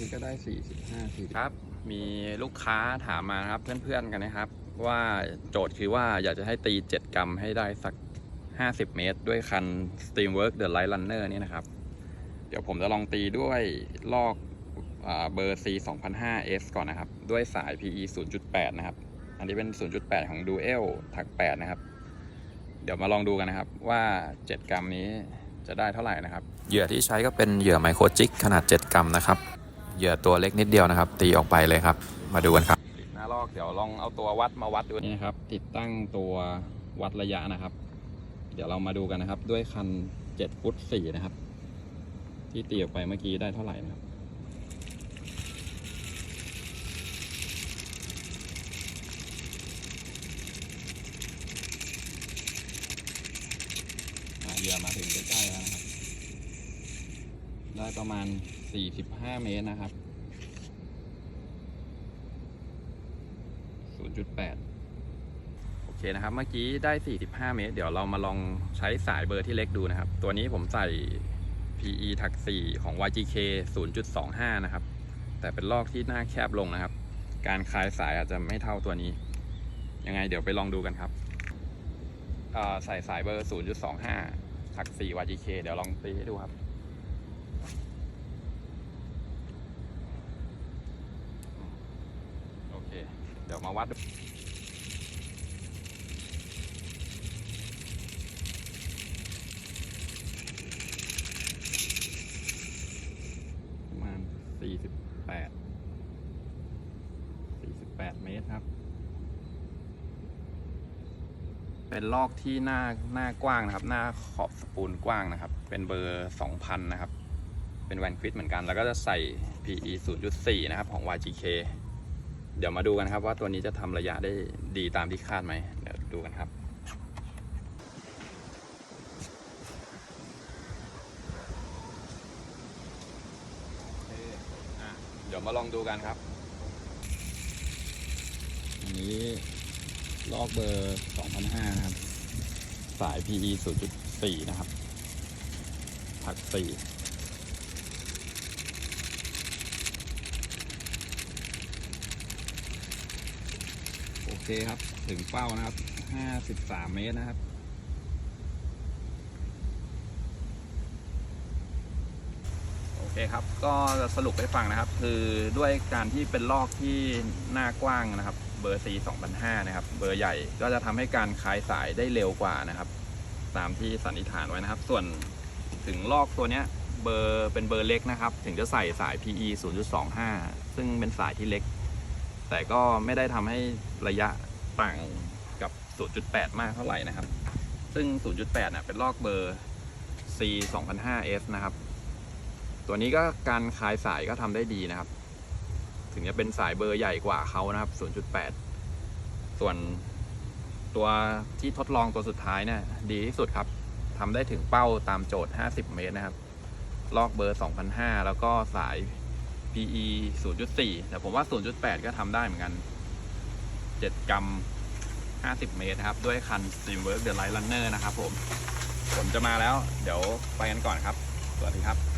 นี้ก็ได้สี่สิบห้าสี่ครับ มีลูกค้าถามมานะครับเพื่อนๆกันนะครับ ว่าโจทย์คือว่าอยากจะให้ตี7กรัมให้ได้สัก50เมตร ด้วยคัน Steamwork The Light Runner นี่นะครับ เดี๋ยวผมจะลองตีด้วยลอกอาเบอร์ C 2005 S ก่อนนะครับ ด้วยสาย PE 0.8 นะครับ อันนี้เป็น 0.8 ของ Dual ถัก 8 นะครับ เดี๋ยวมาลองดูกันนะครับว่า 7 กรัมนี้จะได้เท่าไหร่นะครับ เหยื่อที่ใช้ก็เป็นเหยื่อไมโครจิกขนาด 7 กรัมนะครับ เหยื่อตัวเล็กนิดเดียวนะครับ ตีออกไปเลยครับ มาดูกันครับติดหน้าลอกเดี๋ยวลองเอาตัววัดมาวัดดูนี่นะครับ ติดตั้งตัววัดระยะนะครับ เดี๋ยวเรามาดูกันนะครับ ด้วยคัน7ฟุต4นะครับ ที่ตีออกไปเมื่อกี้ได้เท่าไหร่นะครับอะเหยื่อมาถึงใกล้ๆแล้วนะครับ ได้ประมาณ 45 เมตรนะครับ 0.8 โอเคนะครับ เมื่อกี้ได้ 45 เมตร เดี๋ยวเรามาลองใช้สายเบอร์ที่เล็กดูนะครับ ตัวนี้ผมใส่ PE ถัก 4 ของ YGK 0.25 นะครับ แต่เป็นลอกที่หน้าแคบลงนะครับ การคลายสายอาจจะไม่เท่าตัวนี้ ยังไงเดี๋ยวไปลองดูกันครับใส่สายเบอร์ 0.25ถัก 4 YGK เดี๋ยวลองตีให้ดูครับ โอเค เดี๋ยวมาวัดประมาณ48 48เมตรครับ เป็นลอกที่หน้าหน้ากว้างนะครับ หน้าขอบสปูลกว้างนะครับ เป็นเบอร์2,000นะครับ เป็นแวนควิดเหมือนกัน แล้วก็จะใส่ PE 0.4 นะครับของ YGK เดี๋ยวมาดูกันครับว่าตัวนี้จะทำระยะได้ดีตามที่คาดไหมเดี๋ยวดูกันครับเดี๋ยวมาลองดูกันครับอันนี้ลอกเบอร์2005นะครับ สาย PE 0.4 นะครับถัก4 เคครับ ถึงเป้านะครับ53เมตรนะครับโอเคครับ ก็จะสรุปให้ฟังนะครับ คือด้วยการที่เป็นลอกที่หน้ากว้างนะครับ เบอร์ C 2005 นะครับ เบอร์ใหญ่ก็จะทำให้การคลายสายได้เร็วกว่านะครับ ตามที่สันนิษฐานไว้นะครับ ส่วนถึงลอกตัวเนี้ยเบอร์เป็นเบอร์เล็กนะครับ ถึงจะใส่สาย PE 0.25 ซึ่งเป็นสายที่เล็ก แต่ก็ไม่ได้ทำให้ระยะต่างกับ 0.8 มากเท่าไหร่นะครับ ซึ่ง 0.8น่ะเป็นลอกเบอร์ C 2005 S นะครับ ตัวนี้ก็การคลายสายก็ทำได้ดีนะครับ ถึงจะเป็นสายเบอร์ใหญ่กว่าเขานะครับ 0.8 ส่วนตัวที่ทดลองตัวสุดท้ายเนี่ยดีที่สุดครับทำได้ถึงเป้าตามโจทย์ 50 เมตรนะครับ ลอกเบอร์ 2005 แล้วก็สาย PE 0.4 แต่ผมว่า 0.8 ก็ทำได้เหมือนกัน 7 กรัม 50 เมตรนะครับ ด้วยคัน Steamwork The Light Runner นะครับผม ผมจะมาแล้ว เดี๋ยวไปกันก่อนครับ สวัสดีครับ